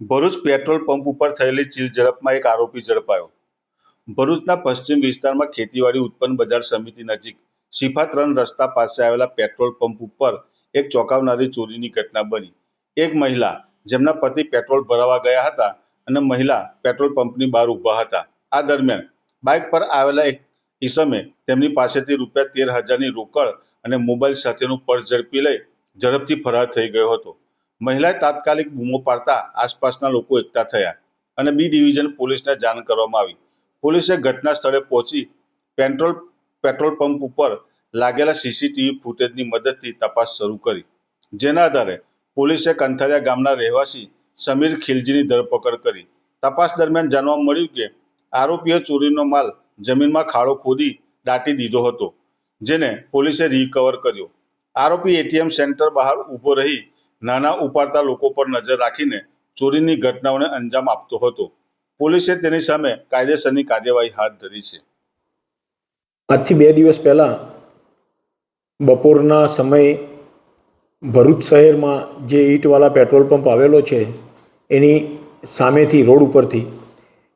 Bharuch petrol pump ઉપર થયેલી ચીલ ઝડપમાં એક આરોપી ઝડપાયો. ભરૂચના પશ્ચિમ વિસ્તારમાં ખેતીવાડી ઉત્પન્ન બજાર સમિતિ નજીક શિફાત રન રસ્તા પાસે આવેલા પેટ્રોલ પંપ ઉપર એક ચોંકાવનારી ચોરીની ઘટના બની. એક મહિલા જેમના પતિ પેટ્રોલ ભરાવા ગયા હતા અને મહિલા પેટ્રોલ પંપની બહાર ઊભા હતા. આ દરમિયાન બાઇક પર આવેલા એક ઈસમે તેમની પાસેથી રૂપિયા તેર હજારની રોકડ અને મોબાઈલ સાથેનું પર્સ ઝડપી લઈ ઝડપથી ફરાર થઈ ગયો હતો. મહિલાએ તાત્કાલિક બૂમો પાડતા આસપાસના લોકો એકઠા થયા અને બી ડિવિઝન પોલીસને જાણ કરવામાં આવી. પોલીસે ઘટના સ્થળે પહોંચી પેટ્રોલ પેટ્રોલ પંપ ઉપર લાગેલા સીસીટીવી ફૂટેજની મદદથી તપાસ શરૂ કરી. જેના આધારે પોલીસે કંથારિયા ગામના રહેવાસી સમીર ખિલજીની ધરપકડ કરી. તપાસ દરમિયાન જાણવા મળ્યું કે આરોપીએ ચોરીનો માલ જમીનમાં ખાડો ખોદી દાટી દીધો હતો, જેને પોલીસે રિકવર કર્યો. આરોપી એટીએમ સેન્ટર બહાર ઊભો રહી નાના ઉપાડતા લોકો પર નજર રાખીને ચોરીની ઘટનાઓને અંજામ આપતો હતો. પોલીસે તેની સામે કાયદેસરની કાર્યવાહી હાથ ધરી છે. આજથી બે દિવસ પહેલાં બપોરના સમયે ભરૂચ શહેરમાં જે ઈંટવાલા પેટ્રોલ પંપ આવેલો છે, એની સામેથી, રોડ ઉપરથી,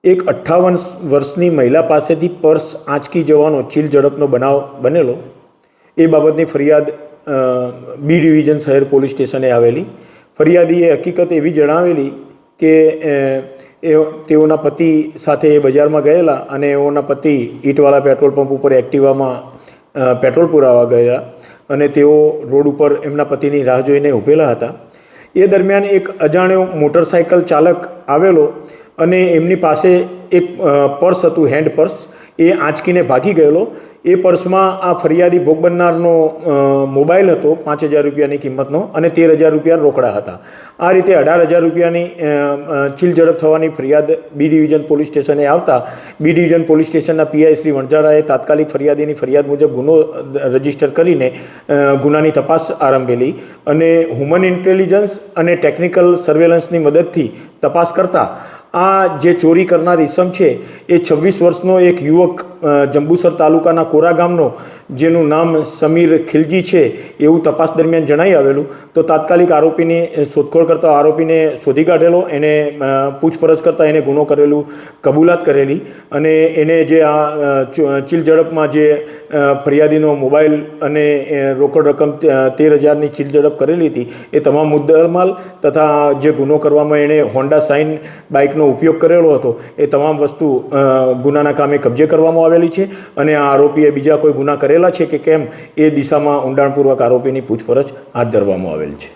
એક અઠ્ઠાવન વર્ષની મહિલા પાસેથી પર્સ આંચકી જવાનો ચીલ ઝડપનો બનાવ બનેલો. એ બાબતની ફરિયાદ બી ડિવિઝન શહેર પોલીસ સ્ટેશને આવેલી. ફરિયાદીએ હકીકત એવી જણાવેલી કે એ તેઓના પતિ સાથે એ બજારમાં ગયેલા અને એઓના પતિ ઈંટવાળા પેટ્રોલ પંપ ઉપર એક્ટિવામાં પેટ્રોલ પુરાવા ગયા અને તેઓ રોડ ઉપર એમના પતિની રાહ જોઈને ઊભેલા હતા. એ દરમિયાન એક અજાણ્યો મોટરસાયકલ ચાલક આવેલો અને એમની પાસે એક પર્સ હતું, હેન્ડ પર્સ એ આંચકીને ભાગી ગયેલો. એ પર્સમાં આ ફરિયાદી ભોગ બનનારનો મોબાઈલ હતો, પાંચ હજાર રૂપિયાની કિંમતનો અને તેર હજાર રૂપિયા રોકડા હતા. આ રીતે અઢાર હજાર રૂપિયાની ચીલ ઝડપ થવાની ફરિયાદ બી ડિવિઝન પોલીસ સ્ટેશને આવતા, બી ડિવિઝન પોલીસ સ્ટેશનના પીઆઈ શ્રી વણઝારાએ તાત્કાલિક ફરિયાદીની ફરિયાદ મુજબ ગુનો રજિસ્ટર કરીને ગુનાની તપાસ આરંભેલી અને હ્યુમન ઇન્ટેલિજન્સ અને ટેકનિકલ સર્વેલન્સની મદદથી તપાસ કરતા આ જે ચોરી કરનાર ઈસમ છે એ છવ્વીસ વર્ષનો એક યુવક જંબુસર તાલુકાના કોરા ગામનો, જેનું નામ સમીર ખિલજી છે, એવું તપાસ દરમિયાન જણાઈ આવેલું. તો તાત્કાલિક આરોપીની શોધખોળ કરતા આરોપીને શોધી કાઢેલો, એને પૂછપરછ કરતાં એને ગુનો કરેલું, કબૂલાત કરેલી અને એને જે આ ચીલ ઝડપમાં જે ફરિયાદીનો મોબાઈલ અને રોકડ રકમ તેર હજારની ચીલ ઝડપ કરેલી હતી, એ તમામ મુદ્દામાલ તથા જે ગુનો કરવામાં એણે હોન્ડા સાઇન બાઇકનો ઉપયોગ કરેલો હતો, એ તમામ વસ્તુ ગુનાના કામે કબજે કરવામાં આવેલી છે અને આ આરોપીએ બીજા કોઈ ગુના કરેલા છે કે કેમ એ દિશામાં ઊંડાણપૂર્વક આરોપીની પૂછપરછ હાથ ધરવામાં આવેલ છે.